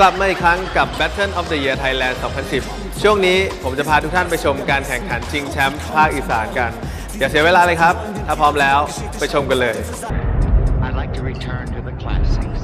กลับมาอีกครั้งกับ Battle of the Year Thailand 2010 ช่วงนี้ผมจะพาทุกท่านไปชมการแข่งขันชิงแชมป์ภาคอีสานกัน อย่าเสียเวลาเลยครับ ถ้าพร้อมแล้วไปชมกันเลย I'd like to return to the classics.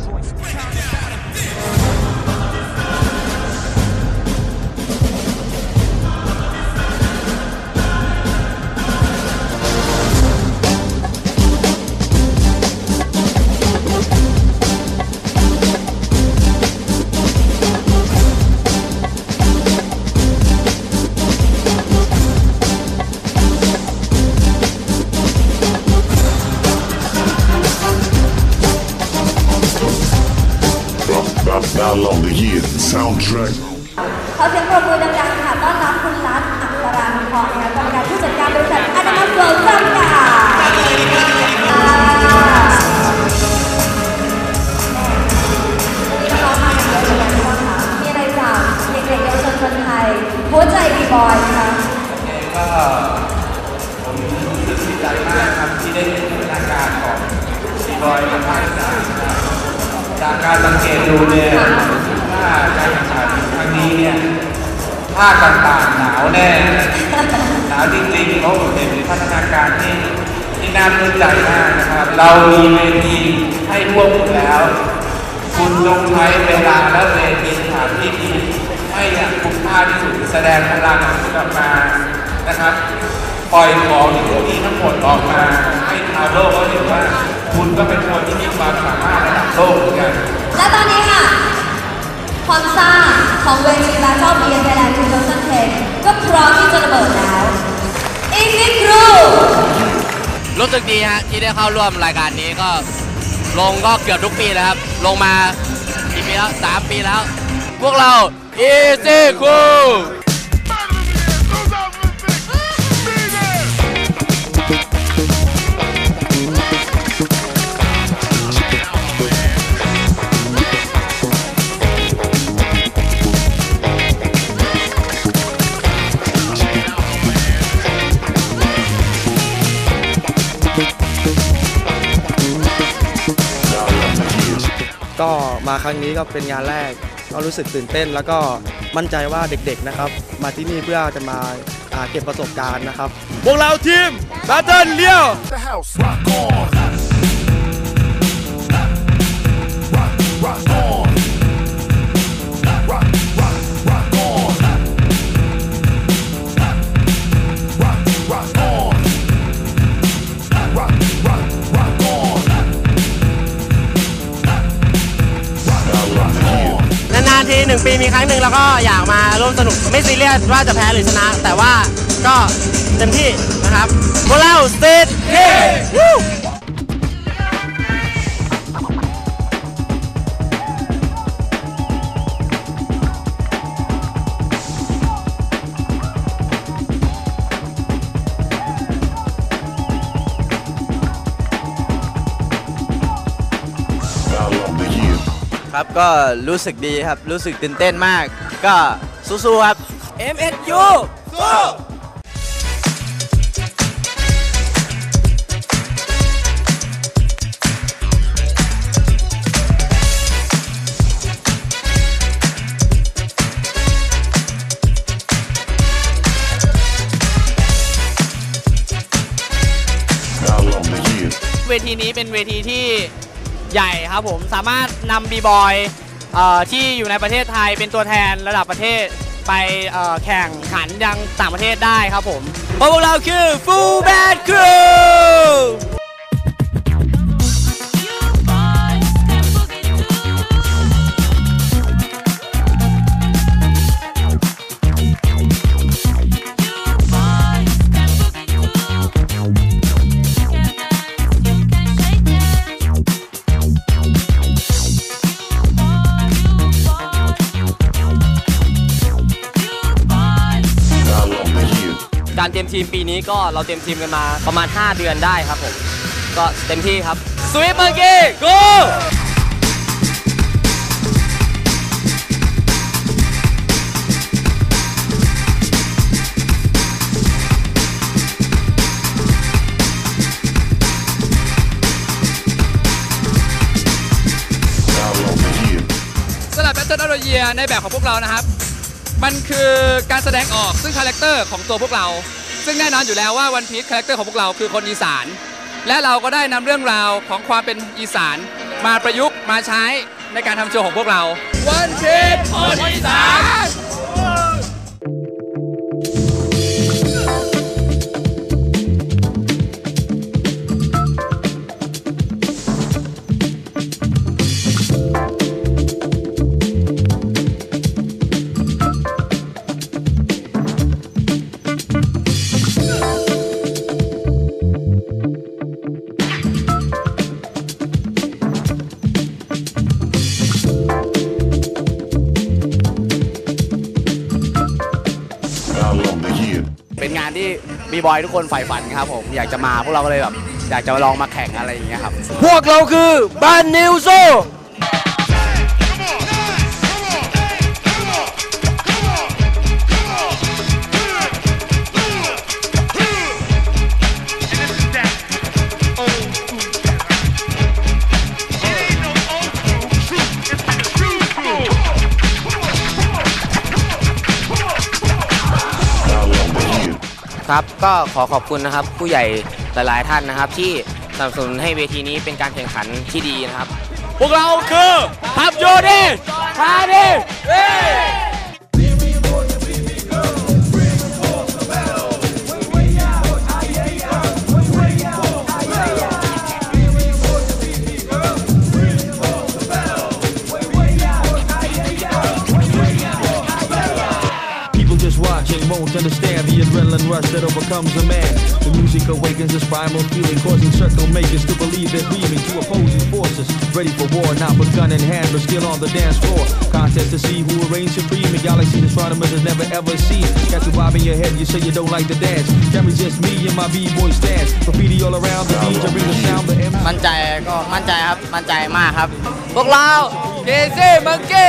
Alien soundtrack. ขอเสียงปรบมือดังๆค่ะต้อนรับคุณรัฐอัครานุเคราะห์นะคะกรรมการผู้จัดการบริษัทอนามัยเวิร์ลจำกัดอ่วันนี้น้องๆมากันเยอะเลยนะคะมีอะไรจากเด็กๆเยาวชนคนไทยหัวใจบีบอยนะคะก็ผมรู้สึกดีใจมากครับที่ได้เห็นพัฒนาการของซีบอยทางภาคอีสารจากการสังเกตดูเนี่ย ว่าการแข่งขันครั้งนี้เนี่ยภาคต่างๆหนาวแน่หนาวจริงๆเพราะผมเห็นพัฒนาการที่ที่น่าปลื้มใจมากนะครับเรามีเวทีให้พวกคุณแล้ว คุณจงใช้เวลาและเวทีสถานที่ที่ให้อย่างคุ้มค่าที่สุดแสดงพลังของคุณอกมานะครับ ปล่อยของที่พวกนี้ทั้งหมดออกมาให้ชาวโลกเขาเห็นว่า คุณก็เป็นคนที่มีความสามารถระดับโลกเหมือนกันและตอนนี้ค่ะ ความซ่าของเวที Battle of the Year Thailand 2010ก็พร้อมที่จะระเบิดแล้ว Easy Crew รู้สึกดีฮะที่ได้เข้าร่วมรายการนี้ก็ลงก็เกือบทุกปีแล้วครับ ลงมากี่ปีแล้วสามปีแล้ว พวกเรา Easy Cool ก็มาครั้งนี้ก็เป็นงานแรก ก็รู้สึกตื่นเต้น แล้วก็มั่นใจว่าเด็กๆนะครับ มาที่นี่เพื่อจะมาาเก็บประสบการณ์นะครับ พวกเราทีม Battle เลี้ยว The house rock on. ทีหนึ่งปีมีครั้งหนึ่งแล้วก็อยากมาร่วมสนุกไม่ซีเรียสว่าจะแพ้หรือชนะ แต่ว่าก็เต็มที่นะครับพวกเราสเตทเฮ้ ครับก็รู้สึกดีครับ รู้สึกตื่นเต้นมาก ก็สู้ๆครับ MSU สู้ Battle of the Year. เวทีนี้เป็นเวทีที่ ใหญ่ครับผมสามารถนำบีบอยที่อยู่ในประเทศไทยเป็นตัวแทนระดับประเทศไปแข่งขันยังต่างประเทศได้ครับผมเพราะพวกเราคือฟูแบดค ทีมปีนี้ก็เราเตรียมทีมกันมาประมาณ 5 เดือนได้ครับผม ก็เต็มที่ครับสวิปเมอร์กี้ go Battle of the Year. สำหรับ Battle of the เยียในแบบของพวกเรานะครับ มันคือการแสดงออกซึ่งคาแรคเตอร์ของตัวพวกเรา ซึ่งแน่นอนอยู่แล้วว่าวันพีชคาแรคเตอร์ของพวกเราคือคนอีสาน และเราก็ได้นำเรื่องราวของความเป็นอีสานมาประยุกต์มาใช้ในการทำโชว์ของพวกเรา วันพีชคนอีสาน เป็นงานที่บีบอยทุกคนใฝ่ฝันครับผมอยากจะมาพวกเราก็เลยแบบอยากจะลองมาแข่งอะไรอย่างเงี้ยครับ พวกเราคือบ้านนิวโซ ครับ ก็ขอขอบคุณนะครับผู้ใหญ่หลายๆท่านนะครับ ที่สนับสนุนให้เวทีนี้เป็นการแข่งขันที่ดีนะครับ พวกเราคือทับโยดีพาดี rush that overcomes a man. The music awakens this primal feeling, causing circle makers to believe they're beaming to opposing forces. Ready for war, not with gun in hand, but still on the dance floor. Contest to see who will reign supreme. A galaxy the astronomers has never ever seen. Got you bob in your head, you say you don't like to dance. Can just me and my b-boy stance. Graffiti all around the DJ, bring the sound, the M. มั่นใจก็มั่นใจครับ มั่นใจมากครับ พวกเราเกซี่มังเก้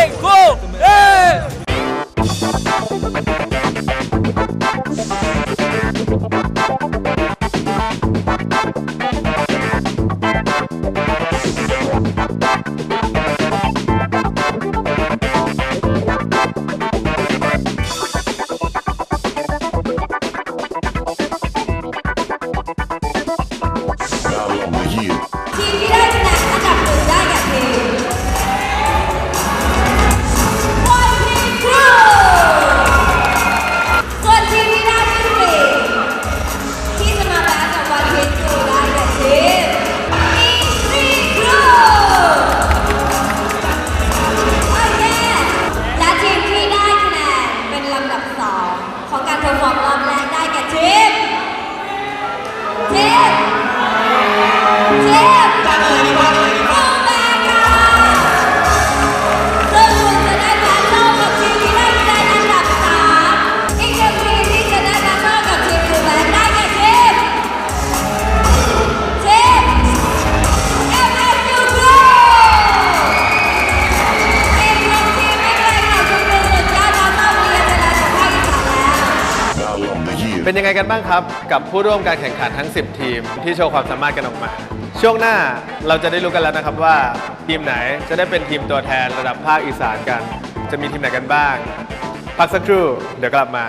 เป็นยังไงกันบ้างครับ กับผู้ร่วมการแข่งขันทั้ง 10 ทีม ที่โชว์ความสามารถกันออกมา ช่วงหน้าเราจะได้รู้กันแล้วนะครับว่า ทีมไหนจะได้เป็นทีมตัวแทนระดับภาคอีสานกัน จะมีทีมไหนกันบ้าง พักสักครู่เดี๋ยวกลับมา